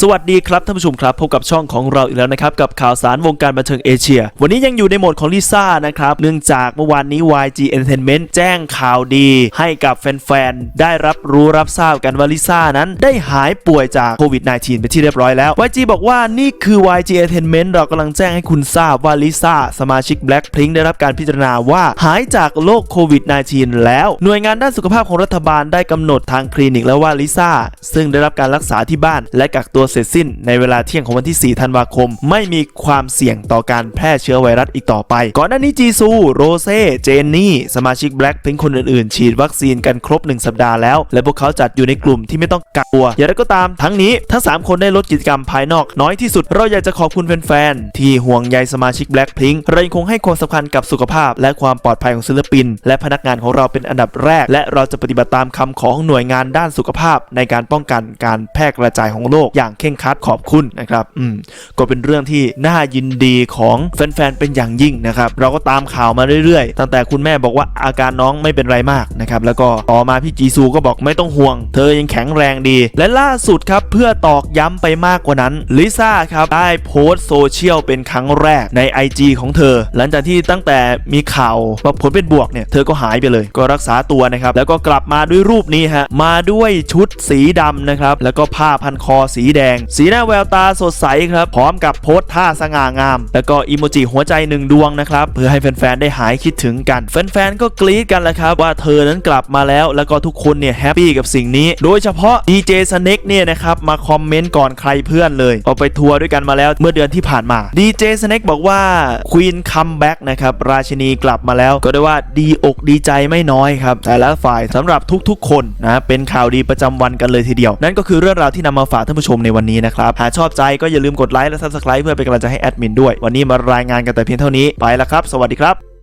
สวัสดีครับท่านผู้ชมครับพบกับช่องของเราอีกแล้วนะครับกับข่าวสารวงการบันเทิงเอเชีย วันนี้ยังอยู่ในโหมดของลิซ่านะครับเนื่องจากเมื่อวานนี้ YG Entertainment แจ้งข่าวดี ให้กับแฟนๆ ได้รับรู้รับทราบกันว่าลิซ่านั้นได้หายป่วยจากโควิด -19 เป็นที่เรียบร้อยแล้ว YG บอกว่านี่คือ YG Entertainment เรากำลังแจ้งให้คุณทราบว่าลิซ่าสมาชิก Blackpink ได้รับการพิจารณาว่าหายจากโรคโควิด -19 แล้วหน่วยงานด้านสุขภาพของรัฐบาลได้กำหนดทางคลินิกแล้วว่าลิซ่าซึ่งได้รับการรักษาที่บ้านและกักตัวเสร็จสิ้นในเวลาเที่ยงของวันที่ 4 ธันวาคม ไม่มีความเสี่ยงต่อการแพร่เชื้อไวรัสอีกต่อไป ก่อนหน้านี้จีซู โรเซ่ เจนนี่ สมาชิก Blackpink คนอื่นๆ ฉีดวัคซีนกันครบ 1 สัปดาห์แล้ว และพวกเขาจัดอยู่ในกลุ่มที่ไม่ต้องกักตัว อย่างไรก็ตามทั้งนี้ทั้ง 3 คนได้ลดกิจกรรมภายนอก น้อยที่สุดเราอยากจะขอบคุณแฟนๆที่ห่วงใยสมาชิก Blackpink เรายังคงให้ความสำคัญกับสุขภาพ และความปลอดภัยของศิลปิน และพนักงานของเราเป็นอันดับแรก และเราจะปฏิบัติตามคำของหน่วยงานด้านสุขภาพ ในการป้องกันการแพร่กระจายของโรคอย่างเคร่งครัดขอบคุณนะครับอืมก็เป็นเรื่องที่น่ายินดีของแฟนๆเป็นอย่างยิ่งนะครับ เราก็ตามข่าวมาเรื่อยๆ ตั้งแต่คุณแม่บอกว่าอาการน้องไม่เป็นไรมากนะครับ แล้วก็ต่อมาพี่จีซูก็บอกไม่ต้องห่วง เธอยังแข็งแรงดี และล่าสุดครับ เพื่อตอกย้ำไปมากกว่านั้นลิซ่าครับได้โพสต์โซเชียลเป็นครั้งแรกใน IG ของเธอ หลังจากที่ตั้งแต่มีข่าวว่าผลเป็นบวกเนี่ยเธอก็หายไปเลย ก็รักษาตัวนะครับแล้วก็กลับมาด้วยรูปนี้ฮะมาด้วยชุดสีดำนะครับแล้วก็ผ้าพันคอสีแดงสีหน้าแววตาสดใสครับ พร้อมกับโพสท่าสง่างาม แล้วก็อีโมจิหัวใจหนึ่งดวงนะครับ เพื่อให้แฟนๆ ได้หายคิดถึงกัน แฟนๆ ก็กรี๊ดกันแหละครับ ว่าเธอนั้นกลับมาแล้ว แล้วก็ทุกคนเนี่ยแฮปปี้กับสิ่งนี้ โดยเฉพาะดีเจสเน็กเนี่ยนะครับมาคอมเมนต์ก่อนใครเพื่อนเลยเอาไปทัวร์ด้วยกันมาแล้วเมื่อเดือนที่ผ่านมาดีเจสเน็กบอกว่าควีนคัมแบ็กนะครับราชินีกลับมาแล้ว ก็ได้ว่าดีอกดีใจไม่น้อยครับแต่ละฝ่ายสำหรับทุกๆ คนนะเป็นข่าวดีประจำวันกันเลยทีเดียว นั่นก็คือเรื่องราวที่นำมาฝากท่านผู้ชมในวันนี้นะครับ หากชอบใจก็อย่าลืมกดไลค์และ Subscribe เพื่อเป็นกำลังใจให้แอดมินด้วย วันนี้มารายงานกันแต่เพียงเท่านี้ไปแล้วครับ สวัสดีครับ